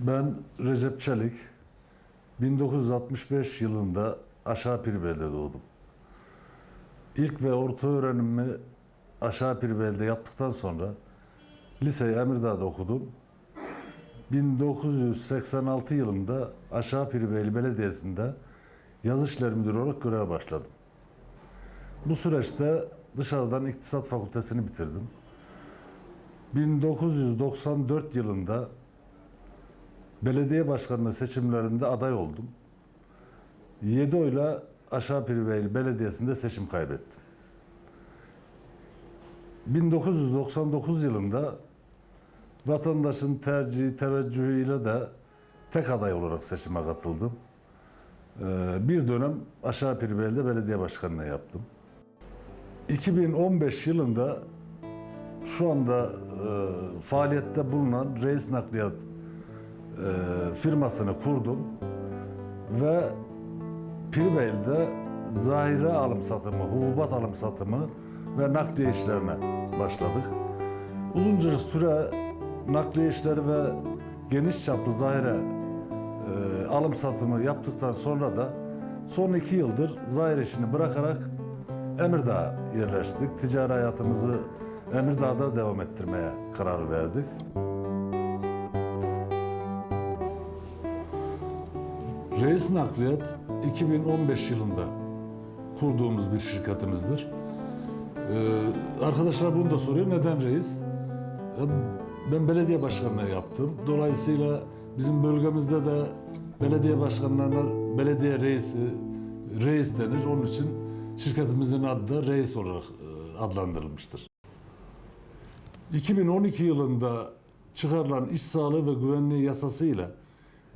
Ben Recep Çelik. 1965 yılında Aşağı Piribel'de doğdum. İlk ve orta öğrenimimi Aşağı Piribel'de yaptıktan sonra liseyi Emirdağ'da okudum. 1986 yılında Aşağı Piribeyli Belediyesi'nde yazı işleri müdürü olarak göreve başladım. Bu süreçte dışarıdan İktisat Fakültesini bitirdim. 1994 yılında belediye başkanlığı seçimlerinde aday oldum. 7 oyla Aşağı Piribeyli Belediyesi'nde seçim kaybettim. 1999 yılında vatandaşın tercihi, teveccühüyle de tek aday olarak seçime katıldım. Ee, Bir dönem Aşağı Piribeyli'de belediye başkanlığı yaptım. 2015 yılında şu anda e, faaliyette bulunan Reis Nakliyat firmasını kurdum ve Piribeyli'de zahire alım satımı, hububat alım satımı ve nakliye işlerine başladık. Uzunca süre nakliye işleri ve geniş çaplı zahire e, alım satımı yaptıktan sonra da son iki yıldır zahire işini bırakarak Emirdağ'a yerleştik. Ticari hayatımızı Emirdağ'da devam ettirmeye karar verdik. Reis Nakliyat 2015 yılında kurduğumuz bir şirketimizdir. Ee, arkadaşlar bunu da soruyor. Neden reis? Ben belediye başkanlığı yaptım. Dolayısıyla bizim bölgemizde de belediye başkanlarına belediye reisi reis denir. Onun için şirketimizin adı da reis olarak e, adlandırılmıştır. 2012 yılında çıkarılan iş sağlığı ve güvenliği yasasıyla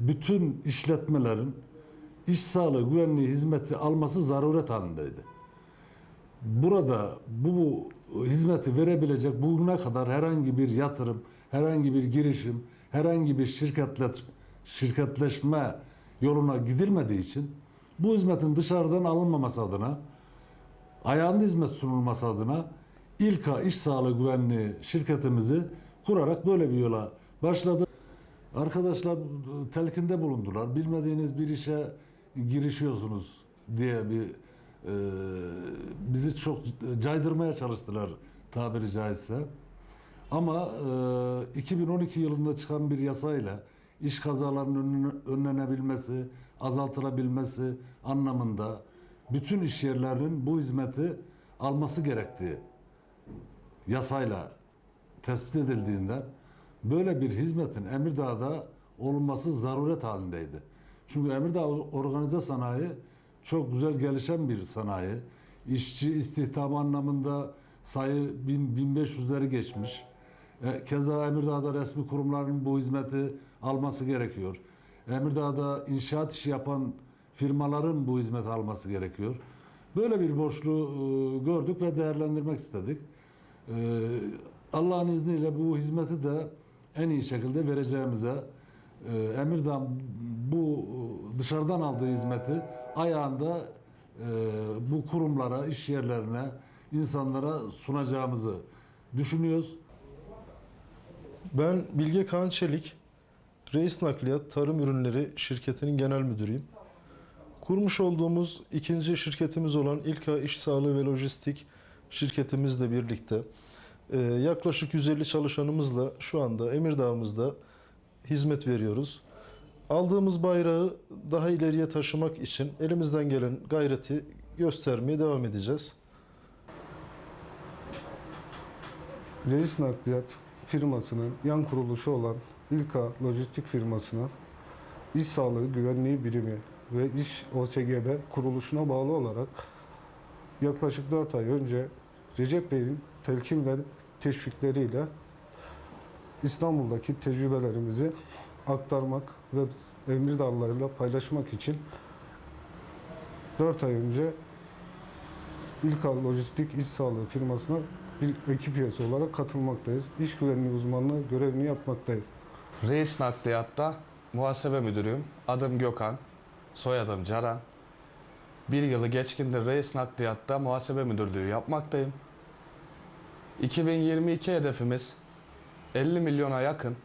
bütün işletmelerin iş sağlığı güvenliği hizmeti alması zaruret halindeydi. Burada bu hizmeti verebilecek bugüne kadar herhangi bir yatırım, herhangi bir girişim, herhangi bir şirketle, şirketleşme yoluna gidilmediği için bu hizmetin dışarıdan alınmaması adına, ayağında hizmet sunulması adına İlka İş Sağlığı Güvenliği şirketimizi kurarak böyle bir yola başladı. Arkadaşlar telkinde bulundular. Bilmediğiniz bir işe girişiyorsunuz diye bir e, bizi çok caydırmaya çalıştılar tabiri caizse. Ama e, 2012 yılında çıkan bir yasayla iş kazalarının önlenebilmesi, azaltılabilmesi anlamında bütün iş yerlerinin bu hizmeti alması gerektiği yasayla tespit edildiğinden böyle bir hizmetin Emirdağ'da olması zaruret halindeydi. Çünkü Emirdağ organize sanayi çok güzel gelişen bir sanayi. İşçi istihdamı anlamında sayı 1000 1500'leri geçmiş. E, Keza Emirdağ'da resmi kurumların bu hizmeti alması gerekiyor. Emirdağ'da inşaat işi yapan firmaların bu hizmeti alması gerekiyor. Böyle bir boşluğu e, gördük ve değerlendirmek istedik. Ee, Allah'ın izniyle bu hizmeti de en iyi şekilde vereceğimize e, bu e, dışarıdan aldığı hizmeti ayağında e, bu kurumlara, iş yerlerine, insanlara sunacağımızı düşünüyoruz. Ben Bilge Kaan Çelik, Reis Nakliyat Tarım Ürünleri şirketinin genel müdürüyüm. Kurmuş olduğumuz ikinci şirketimiz olan İlka İş Sağlığı ve Lojistik şirketimizle birlikte e, yaklaşık 150 çalışanımızla şu anda Emirdağ'ımızda hizmet veriyoruz. Aldığımız bayrağı daha ileriye taşımak için elimizden gelen gayreti göstermeye devam edeceğiz. Reis Nakliyat firmasının yan kuruluşu olan İlka Lojistik firmasına İş Sağlığı Güvenliği Birimi ve İş OSGB kuruluşuna bağlı olarak yaklaşık 4 ay önce Recep Bey'in telkin ve teşvikleriyle İstanbul'daki tecrübelerimizi aktarmak ve Emirdağlılarıyla paylaşmak için 4 ay önce İlka Lojistik İş Sağlığı firmasına bir ekip üyesi olarak katılmaktayız. İş güvenliği uzmanlığı görevini yapmaktayım. Reis Nakliyatta muhasebe müdürüyüm. Adım Gökhan, soyadım Caran. Bir yılı geçkindir Reis Nakliyat'ta muhasebe müdürlüğü yapmaktayım. 2022 hedefimiz 50 milyona yakın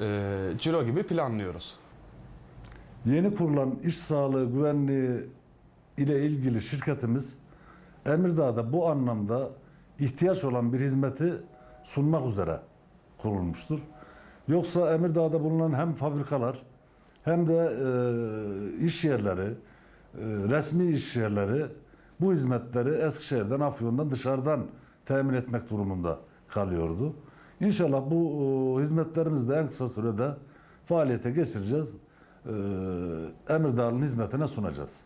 e, ciro gibi planlıyoruz. Yeni kurulan iş sağlığı güvenliği ile ilgili şirketimiz Emirdağ'da bu anlamda ihtiyaç olan bir hizmeti sunmak üzere kurulmuştur. Yoksa Emirdağ'da bulunan hem fabrikalar hem de e, iş yerleri, e, resmi iş yerleri bu hizmetleri Eskişehir'den, Afyon'dan dışarıdan temin etmek durumunda kalıyordu. İnşallah bu e, hizmetlerimizi de en kısa sürede faaliyete geçireceğiz. E, Emirdağ'ın hizmetine sunacağız.